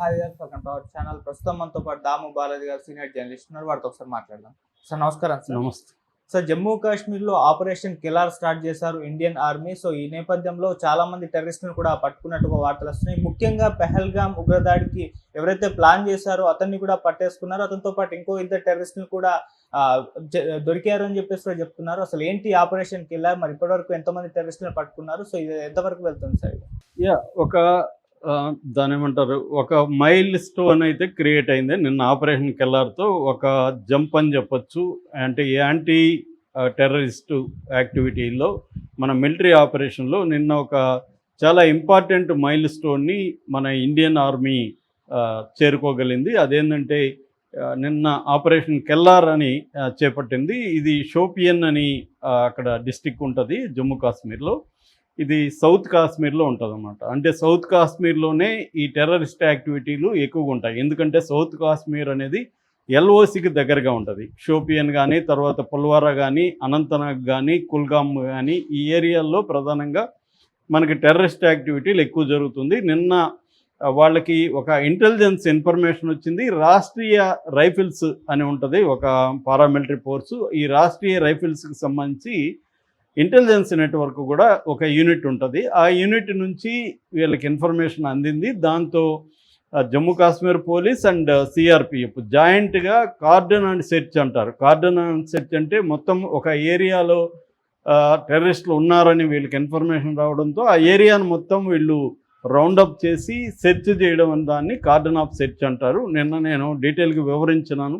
Hi గారు our channel ప్రస్తుతం మనతో పాటు దాము బాలాజీ గారు సీనియర్ జర్నలిస్ట్ ఉన్నారు. వారితో ఒకసారి మాట్లాడదాం. సార్ నమస్కారం సార్ నమస్తే. సార్ జమ్మూ కాశ్మీర్లో ఆపరేషన్ కిలార్ స్టార్ట్ చేశారు ఇండియన్ ఆర్మీ సో ఈ నేపథ్యంలో చాలా మంది టెర్రరిస్టులను కూడా పట్టుకున్నట్టుగా వార్తలు వస్తున్నాయి. ముఖ్యంగా పెహల్గామ్ ఉగ్రదాడికి ఎవరైతే ప్లాన్ చేశారో అతన్ని కూడా పట్టేసుకున్నారు. అతనితో పాటు ఇంకో ఇద్దరు టెర్రరిస్టులు కూడా దొరికారు అని చెప్పేసి కూడా చెప్తున్నారు. అసలు ఏంటి ఆపరేషన్ కిలార్ మరి ఇప్పటివరకు ఎంతమంది టెర్రరిస్టులను పట్టుకున్నారు? సో ఇది ఎంతవరకు వెళ్తుంది సార్? యా ఒక దాని ఏమంటారు ఒక మైల్ స్టోన్ అయితే క్రియేట్ అయింది. నిన్న ఆపరేషన్ కెల్లార్తో ఒక జంప్ అని చెప్పొచ్చు. అంటే యాంటీ టెర్రరిస్ట్ యాక్టివిటీలో మన మిలిటరీ ఆపరేషన్లో నిన్న ఒక చాలా ఇంపార్టెంట్ మైల్ స్టోన్ని మన ఇండియన్ ఆర్మీ చేరుకోగలింది. అదేంటంటే నిన్న ఆపరేషన్ కెల్లార్ అని చేపట్టింది. ఇది షోపియన్ అని అక్కడ డిస్టిక్ ఉంటుంది జమ్మూ కాశ్మీర్లో. ఇది సౌత్ కాశ్మీర్లో ఉంటుంది అనమాట అంటే సౌత్ కాశ్మీర్లోనే ఈ టెర్రరిస్ట్ యాక్టివిటీలు ఎక్కువగా ఉంటాయి. ఎందుకంటే సౌత్ కాశ్మీర్ అనేది ఎల్ఓసికి దగ్గరగా ఉంటుంది. షోపియన్ కానీ తర్వాత పుల్వారా కానీ అనంతనాగ్ కానీ కుల్గామ్ కానీ ఈ ఏరియాల్లో ప్రధానంగా మనకి టెర్రరిస్ట్ యాక్టివిటీలు ఎక్కువ జరుగుతుంది. నిన్న వాళ్ళకి ఒక ఇంటెలిజెన్స్ ఇన్ఫర్మేషన్ వచ్చింది. రాష్ట్రీయ రైఫిల్స్ అని ఉంటుంది. ఒక పారామిలిటరీ ఫోర్సు. ఈ రాష్ట్రీయ రైఫిల్స్కి సంబంధించి ఇంటెలిజెన్స్ నెట్వర్క్ కూడా ఒక యూనిట్ ఉంటుంది. ఆ యూనిట్ నుంచి వీళ్ళకి ఇన్ఫర్మేషన్ అందింది. దాంతో Jammu Kashmir police and CRPF జాయింట్గా cordon and search అంటారు. కార్డన్ అండ్ సెర్చ్ అంటే మొత్తం ఒక ఏరియాలో టెర్రరిస్టులు ఉన్నారని వీళ్ళకి ఇన్ఫర్మేషన్ రావడంతో ఆ ఏరియాను మొత్తం వీళ్ళు రౌండప్ చేసి సెర్చ్ చేయడం అనే దాన్ని కార్డన్ ఆఫ్ సెర్చ్ అంటారు. నిన్న నేను డీటెయిల్గా వివరించినాను.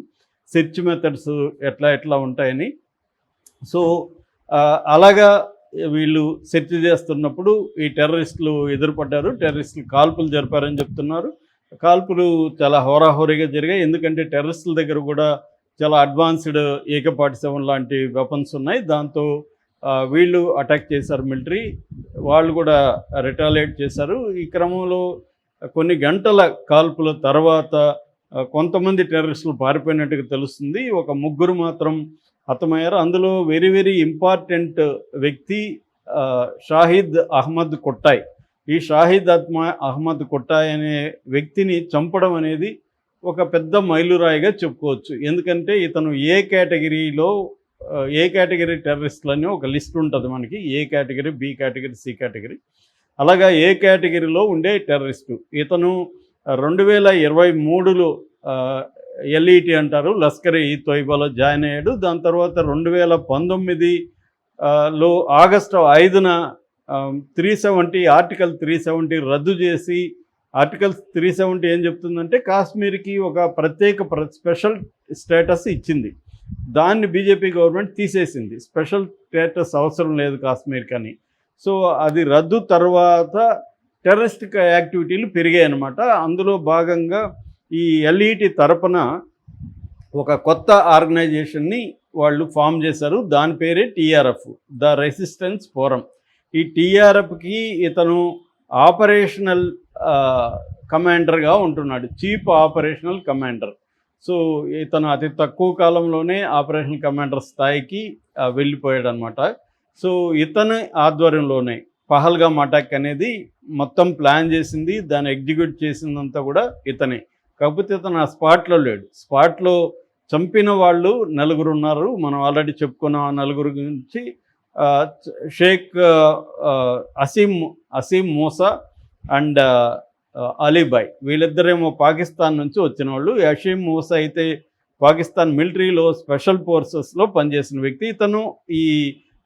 సెర్చ్ మెథడ్స్ ఎట్లా ఎట్లా ఉంటాయని. సో అలాగా వీళ్ళు సెర్చ్ చేస్తున్నప్పుడు ఈ టెర్రరిస్టులు ఎదురుపడ్డారు. టెర్రరిస్టులు కాల్పులు జరిపారని చెప్తున్నారు. కాల్పులు చాలా హోరాహోరీగా జరిగాయి. ఎందుకంటే టెర్రరిస్టుల దగ్గర కూడా చాలా అడ్వాన్స్డ్ ఏక సెవెన్ లాంటి వెపన్స్ ఉన్నాయి. దాంతో వీళ్ళు అటాక్ చేశారు మిలిటరీ. వాళ్ళు కూడా రిటాలియేట్ చేశారు. ఈ క్రమంలో కొన్ని గంటల కాల్పుల తర్వాత కొంతమంది టెర్రరిస్టులు పారిపోయినట్టుగా తెలుస్తుంది. ఒక ముగ్గురు మాత్రం హతమయ్యారు అందులో వెరీ వెరీ ఇంపార్టెంట్ వ్యక్తి షాహిద్ అహ్మద్ కొట్టాయ్. ఈ షాహిద్ అత్మా అహ్మద్ కొట్టాయ్ అనే వ్యక్తిని చంపడం అనేది ఒక పెద్ద మైలురాయిగా చెప్పుకోవచ్చు. ఎందుకంటే ఇతను ఏ కేటగిరీలో ఏ కేటగిరీ టెర్రరిస్టులని ఒక లిస్ట్ ఉంటుంది మనకి. A category B category C category. అలాగా ఏ కేటగిరీలో ఉండే టెర్రరిస్టు. ఇతను రెండు వేల ఇరవై మూడులో ఎల్ఈటి అంటారు లస్కర్ ఈ తొయ్బాలో జాయిన్ అయ్యాడు. దాని తర్వాత రెండు వేల పంతొమ్మిది లో ఆగస్టు ఐదున three seventy article three seventy రద్దు చేసి ఆర్టికల్ త్రీ సెవెంటీ ఏం చెప్తుందంటే కాశ్మీర్కి ఒక ప్రత్యేక ప్ర స్పెషల్ స్టేటస్ ఇచ్చింది. దాన్ని బీజేపీ గవర్నమెంట్ తీసేసింది. స్పెషల్ స్టేటస్ అవసరం లేదు కాశ్మీర్కి అని. సో అది రద్దు తర్వాత టెర్రరిస్ట్ యాక్టివిటీలు పెరిగాయి అన్నమాట అందులో భాగంగా ఈ ఎల్ఈటి తరపున ఒక కొత్త ఆర్గనైజేషన్ని వాళ్ళు ఫామ్ చేశారు. దాని పేరే టీఆర్ఎఫ్ ద రెసిస్టెన్స్ ఫోరం. ఈ టీఆర్ఎఫ్కి ఇతను ఆపరేషనల్ కమాండర్గా ఉంటున్నాడు చీఫ్ ఆపరేషనల్ కమాండర్. సో ఇతను అతి తక్కువ కాలంలోనే ఆపరేషనల్ కమాండర్ స్థాయికి వెళ్ళిపోయాడు అనమాట సో ఇతని ఆధ్వర్యంలోనే పహల్గా అటాక్ అనేది మొత్తం ప్లాన్ చేసింది దాన్ని ఎగ్జిక్యూట్ చేసిందంతా కూడా ఇతనే. కాకపోతే ఇతను ఆ స్పాట్లో లేడు. స్పాట్లో చంపిన వాళ్ళు నలుగురు ఉన్నారు. మనం ఆల్రెడీ చెప్పుకున్న ఆ నలుగురు గురించి. షేక్ అసీం అసీం మూసా అండ్ అలీబాయ్. వీళ్ళిద్దరేమో పాకిస్తాన్ నుంచి వచ్చిన వాళ్ళు అసీం మూసా అయితే పాకిస్తాన్ మిలిటరీలో స్పెషల్ ఫోర్సెస్లో పనిచేసిన వ్యక్తి. ఇతను ఈ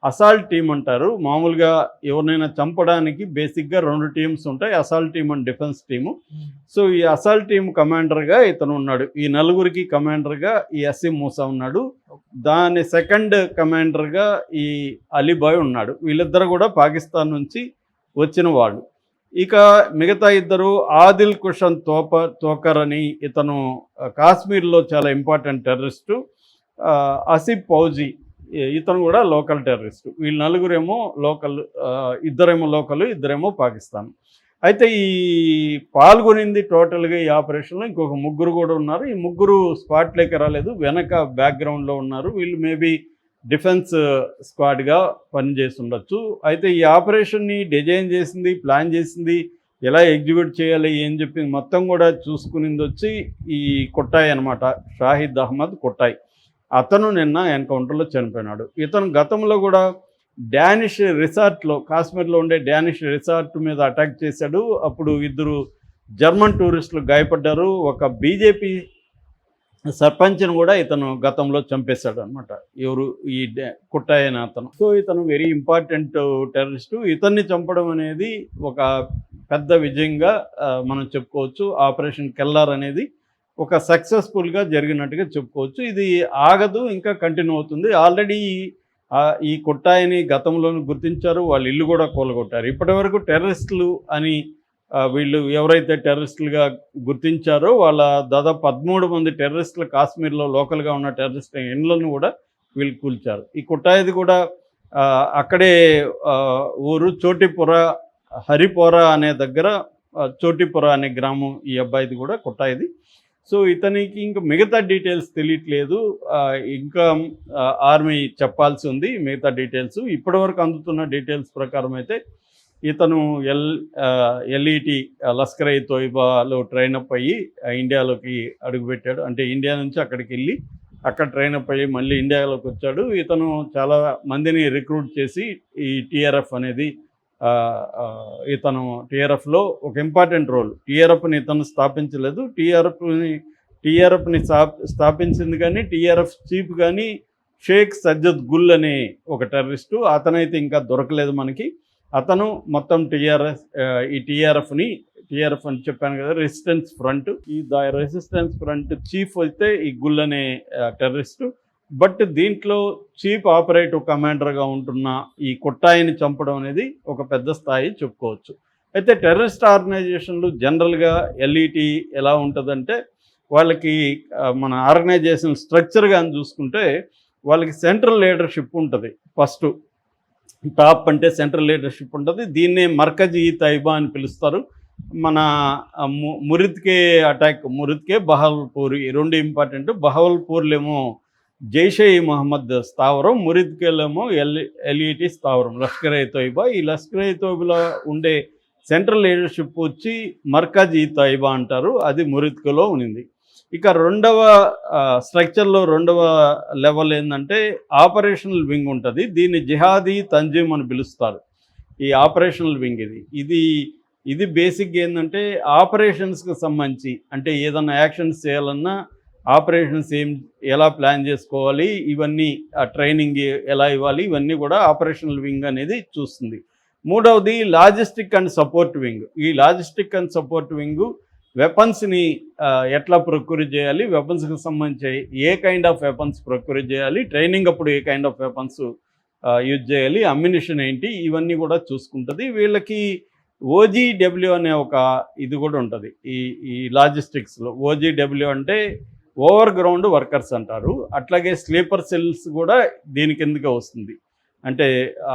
అసాల్ట్ టీం అంటారు. మామూలుగా ఎవరినైనా చంపడానికి బేసిక్గా రెండు టీమ్స్ ఉంటాయి. Assault team and defence team. So ఈ అసాల్ట్ టీం కమాండర్గా ఇతను ఉన్నాడు. ఈ నలుగురికి కమాండర్గా ఈ అసీం మూసా ఉన్నాడు. దాని సెకండ్ కమాండర్గా ఈ అలీబాయ్ ఉన్నాడు. వీళ్ళిద్దరు కూడా పాకిస్తాన్ నుంచి వచ్చిన వాళ్ళు. ఇక మిగతా ఇద్దరు ఆదిల్ కుషన్ తోప తోకర్ అని ఇతను కాశ్మీర్లో చాలా ఇంపార్టెంట్ టెర్రరిస్టు. అసిఫ్ ఫౌజీ ఇతను కూడా లోకల్ టెర్రరిస్ట్. వీళ్ళు నలుగురేమో లోకల్ ఇద్దరేమో లోకల్ ఇద్దరేమో పాకిస్తాన్. అయితే ఈ పాల్గొనింది టోటల్గా ఈ ఆపరేషన్లో ఇంకొక ముగ్గురు కూడా ఉన్నారు. ఈ ముగ్గురు స్పాట్లోకి రాలేదు. వెనక బ్యాక్గ్రౌండ్లో ఉన్నారు. వీళ్ళు మేబీ డిఫెన్స్ స్క్వాడ్గా పనిచేస్తుండొచ్చు. అయితే ఈ ఆపరేషన్ని డిజైన్ చేసింది ప్లాన్ చేసింది ఎలా ఎగ్జిక్యూట్ చేయాలి ఏం చెప్పింది మొత్తం కూడా చూసుకునింది వచ్చి ఈ కొట్టాయి అనమాట షాహిద్ అహ్మద్ కొట్టాయి. అతను నిన్న ఎన్కౌంటర్లో చనిపోయినాడు. ఇతను గతంలో కూడా డానిష్ రిసార్ట్లో కాశ్మీర్లో ఉండే డానిష్ రిసార్ట్ మీద అటాక్ చేశాడు. అప్పుడు ఇద్దరు జర్మన్ టూరిస్టులు గాయపడ్డారు. ఒక బీజేపీ సర్పంచ్ను కూడా ఇతను గతంలో చంపేశాడు అనమాట ఎవరు? ఈ డా- కుట్టాయి అతను. సో ఇతను వెరీ ఇంపార్టెంట్ టెర్రరిస్టు ఇతన్ని చంపడం అనేది ఒక పెద్ద విజయంగా మనం చెప్పుకోవచ్చు. ఆపరేషన్ కెల్లార్ అనేది ఒక సక్సెస్ఫుల్గా జరిగినట్టుగా చెప్పుకోవచ్చు. ఇది ఆగదు ఇంకా కంటిన్యూ అవుతుంది. ఆల్రెడీ ఈ కుట్టాయిని గతంలోనూ గుర్తించారు వాళ్ళ ఇల్లు కూడా కూలగొట్టారు. ఇప్పటివరకు టెర్రరిస్టులు అని వీళ్ళు ఎవరైతే టెర్రరిస్టులుగా గుర్తించారో వాళ్ళ దాదాపు పదమూడు మంది టెర్రరిస్టులు కాశ్మీర్లో లోకల్గా ఉన్న టెర్రరిస్ట్ ఇండ్లను కూడా వీళ్ళు కూల్చారు. ఈ కుట్టాయిది కూడా అక్కడే ఊరు చోటిపుర హరిపోర అనే దగ్గర చోటిపుర అనే గ్రామం ఈ అబ్బాయిది కూడా కుట్టాయిది. సో ఇతనికి ఇంకా మిగతా డీటెయిల్స్ తెలియట్లేదు. ఇంకా ఆర్మీ చెప్పాల్సి ఉంది మిగతా డీటెయిల్స్. ఇప్పటివరకు అందుతున్న డీటెయిల్స్ ప్రకారం అయితే ఇతను ఎల్ ఎల్ఈటి లస్కర్ ఇ తోయిబాలో ట్రైన్ అప్ అయ్యి ఇండియాలోకి అడుగుపెట్టాడు. అంటే ఇండియా నుంచి అక్కడికి వెళ్ళి అక్కడ ట్రైన్ అప్ అయ్యి మళ్ళీ ఇండియాలోకి వచ్చాడు. ఇతను చాలా మందిని రిక్రూట్ చేసి ఈ టీఆర్ఎఫ్ అనేది ఇతను టీఆర్ఎఫ్లో ఒక ఇంపార్టెంట్ రోల్. టీఆర్ఎఫ్ని ఇతను స్థాపించలేదు. టీఆర్ఎఫ్ని టీఆర్ఎఫ్ని స్థాపించింది కానీ టీఆర్ఎఫ్ చీఫ్ కానీ షేక్ సజ్జద్ గుల్ అనే ఒక టెర్రరిస్టు. అతనైతే ఇంకా దొరకలేదు మనకి. అతను మొత్తం టీఆర్ఎస్ ఈ టీఆర్ఎఫ్ని టీఆర్ఎఫ్ అని చెప్పాను కదా రెసిస్టెన్స్ ఫ్రంట్. ఈ ద రెసిస్టెన్స్ ఫ్రంట్ చీఫ్ అయితే ఈ గుల్ అనే టెర్రరిస్టు. బట్ దీంట్లో చీఫ్ ఆపరేటివ్ కమాండర్గా ఉంటున్న ఈ కుట్టాయిని చంపడం అనేది ఒక పెద్ద స్థాయి చెప్పుకోవచ్చు. అయితే టెర్రరిస్ట్ ఆర్గనైజేషన్లు జనరల్గా ఎల్ఈటి ఎలా ఉంటుందంటే వాళ్ళకి మన ఆర్గనైజేషన్ స్ట్రక్చర్గా కానీ చూసుకుంటే వాళ్ళకి సెంట్రల్ లీడర్షిప్ ఉంటుంది ఫస్ట్. టాప్ అంటే సెంట్రల్ లీడర్షిప్ ఉంటుంది. దీన్నే మర్కజ్ ఈ తైబా అని పిలుస్తారు. మన ము- మురిద్కే అటాక్ మురిద్కే బహల్పూర్ ఈ రెండు ఇంపార్టెంట్. బహల్పూర్లేమో జైషే మహమ్మద్ స్థావరం మురిద్కేలేమో ఎల్ ఎల్ఈటి స్థావరం లష్కర్ ఏ తోయిబా. ఈ లష్కర్ ఏ తోయిబాలో ఉండే సెంట్రల్ లీడర్షిప్ వచ్చి మర్కజ్ ఈ తైబా అంటారు అది మురిద్కలో ఉంది ఇక రెండవ స్ట్రక్చర్లో రెండవ లెవెల్ ఏంటంటే ఆపరేషనల్ వింగ్ ఉంటుంది. దీన్ని జిహాదీ తంజీమ్ అని పిలుస్తారు ఈ ఆపరేషనల్ వింగ్ ఇది. ఇది ఇది బేసిక్గా ఏంటంటే ఆపరేషన్స్కి సంబంధించి అంటే ఏదైనా యాక్షన్స్ చేయాలన్నా ఆపరేషన్స్ ఏం ఎలా ప్లాన్ చేసుకోవాలి ఇవన్నీ ఆ ట్రైనింగ్ ఎలా ఇవ్వాలి ఇవన్నీ కూడా ఆపరేషనల్ వింగ్ అనేది చూస్తుంది. మూడవది లాజిస్టిక్ అండ్ సపోర్ట్ వింగ్. ఈ లాజిస్టిక్ అండ్ సపోర్ట్ వింగ్ వెపన్స్ని ఎట్లా ప్రొక్యూర్ చేయాలి వెపన్స్కి సంబంధించి ఏ కైండ్ ఆఫ్ వెపన్స్ ప్రొక్యూర్ చేయాలి ట్రైనింగ్ అప్పుడు ఏ కైండ్ ఆఫ్ వెపన్స్ యూజ్ చేయాలి అమ్యునిషన్ ఏంటి ఇవన్నీ కూడా చూసుకుంటుంది. వీళ్ళకి ఓజీడబ్ల్యూ అనే ఒక ఇది కూడా ఉంటుంది. ఈ ఈ లాజిస్టిక్స్లో ఓజీడబ్ల్యూ అంటే ఓవర్ గ్రౌండ్ వర్కర్స్ అంటారు. అట్లాగే స్లీపర్ సెల్స్ కూడా దీని కిందకే వస్తుంది. అంటే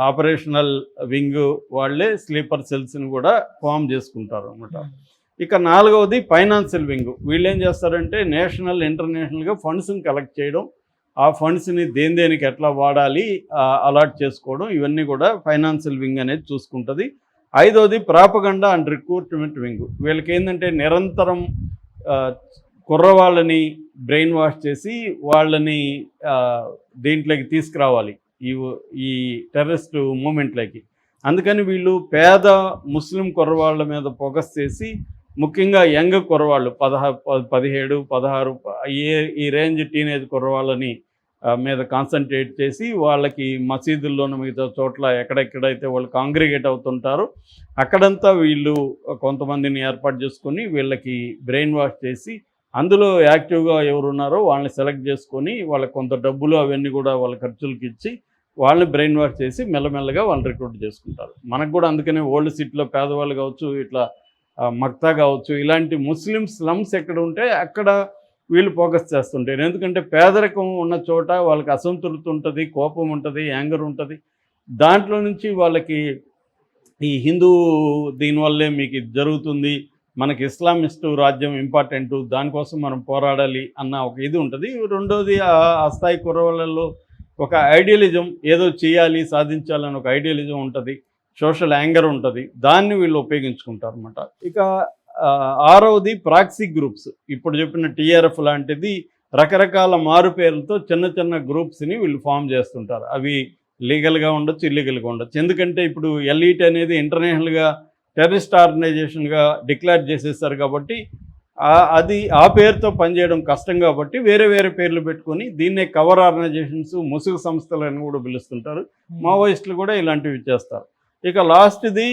ఆపరేషనల్ వింగ్ వాళ్ళే స్లీపర్ సెల్స్ని కూడా ఫామ్ చేసుకుంటారు అనమాట ఇక నాలుగవది ఫైనాన్షియల్ వింగ్. వీళ్ళు ఏం చేస్తారంటే నేషనల్ ఇంటర్నేషనల్గా ఫండ్స్ని కలెక్ట్ చేయడం ఆ ఫండ్స్ని దేని దేనికి ఎట్లా వాడాలి అలాట్ చేసుకోవడం ఇవన్నీ కూడా ఫైనాన్షియల్ వింగ్ అనేది చూసుకుంటుంది. ఐదవది ప్రాపగండా అండ్ రిక్రూట్మెంట్ వింగ్. వీళ్ళకి ఏంటంటే నిరంతరం కుర్రవాళ్ళని బ్రెయిన్ వాష్ చేసి వాళ్ళని దీంట్లోకి తీసుకురావాలి. ఈ ఈ టెర్రరిస్ట్ మూమెంట్లోకి. అందుకని వీళ్ళు పేద ముస్లిం కుర్రవాళ్ళ మీద ఫోకస్ చేసి ముఖ్యంగా యంగ్ కుర్రవాళ్ళు పదహా ప- పదిహేడు పదహారు ఏ ఈ రేంజ్ టీనేజ్ కుర్రవాళ్ళని మీద కాన్సన్ట్రేట్ చేసి వాళ్ళకి మసీదుల్లోనూ మిగతా చోట్ల ఎక్కడెక్కడైతే వాళ్ళు కాంగ్రిగేట్ అవుతుంటారో అక్కడంతా వీళ్ళు కొంతమందిని ఏర్పాటు చేసుకొని వీళ్ళకి బ్రెయిన్ వాష్ చేసి అందులో యాక్టివ్గా ఎవరు ఉన్నారో వాళ్ళని సెలెక్ట్ చేసుకొని వాళ్ళకి కొంత డబ్బులు అవన్నీ కూడా వాళ్ళ ఖర్చులకి ఇచ్చి వాళ్ళని బ్రెయిన్ వాష్ చేసి మెల్లమెల్లగా వాళ్ళని రిక్రూట్ చేసుకుంటారు. మనకు కూడా అందుకనే ఓల్డ్ సిటీలో పేదవాళ్ళు కావచ్చు ఇట్లా మక్తా కావచ్చు ఇలాంటి ముస్లిం స్లమ్స్ ఎక్కడ ఉంటే అక్కడ వీళ్ళు ఫోకస్ చేస్తుంటారు. ఎందుకంటే పేదరికం ఉన్న చోట వాళ్ళకి అసంతృప్తి ఉంటుంది కోపం ఉంటుంది యాంగర్ ఉంటుంది. దాంట్లో నుంచి వాళ్ళకి ఈ హిందూ దీనివల్లే మీకు ఇది జరుగుతుంది. మనకి ఇస్లామిస్ట్ రాజ్యం ఇంపార్టెంట్ దానికోసం మనం పోరాడాలి అన్న ఒక ఇది ఉంటుంది. రెండోది ఆ- స్థాయి కుర్రవాళ్ళలో ఒక ఐడియలిజం ఏదో చేయాలి సాధించాలని ఒక ఐడియలిజం ఉంటుంది. సోషల్ యాంగర్ ఉంటుంది. దాన్ని వీళ్ళు ఉపయోగించుకుంటారు అనమాట ఇక ఆరవది ప్రాక్సీ గ్రూప్స్. ఇప్పుడు చెప్పిన టీఆర్ఎఫ్ లాంటిది రకరకాల మారు పేర్లతో చిన్న చిన్న గ్రూప్స్ని వీళ్ళు ఫామ్ చేస్తుంటారు. అవి లీగల్గా ఉండొచ్చు ఇల్లీగల్గా ఉండొచ్చు. ఎందుకంటే ఇప్పుడు ఎల్ఈటి అనేది ఇంటర్నేషనల్గా టెర్రరిస్ట్ ఆర్గనైజేషన్గా డిక్లేర్ చేసేస్తారు కాబట్టి అది ఆ పేరుతో పనిచేయడం కష్టం కాబట్టి వేరే వేరే పేర్లు పెట్టుకొని దీన్నే కవర్ ఆర్గనైజేషన్స్ ముసుగు సంస్థలు అని కూడా పిలుస్తుంటారు. మావోయిస్టులు కూడా ఇలాంటివి చేస్తారు. ఇక లాస్ట్ది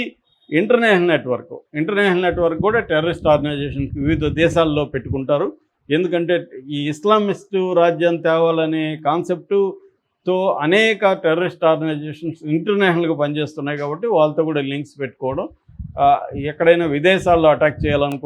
ఇంటర్నేషనల్ నెట్వర్క్. ఇంటర్నేషనల్ నెట్వర్క్ కూడా టెర్రరిస్ట్ ఆర్గనైజేషన్ వివిధ దేశాల్లో పెట్టుకుంటారు. ఎందుకంటే ఈ ఇస్లామిస్ట్ రాజ్యం తేవాలనే కాన్సెప్టుతో అనేక టెర్రరిస్ట్ ఆర్గనైజేషన్స్ ఇంటర్నేషనల్గా పనిచేస్తున్నాయి కాబట్టి వాళ్ళతో కూడా లింక్స్ పెట్టుకోవడం ఎక్కడైనా విదేశాల్లో అటాక్ చేయాలనుకున్న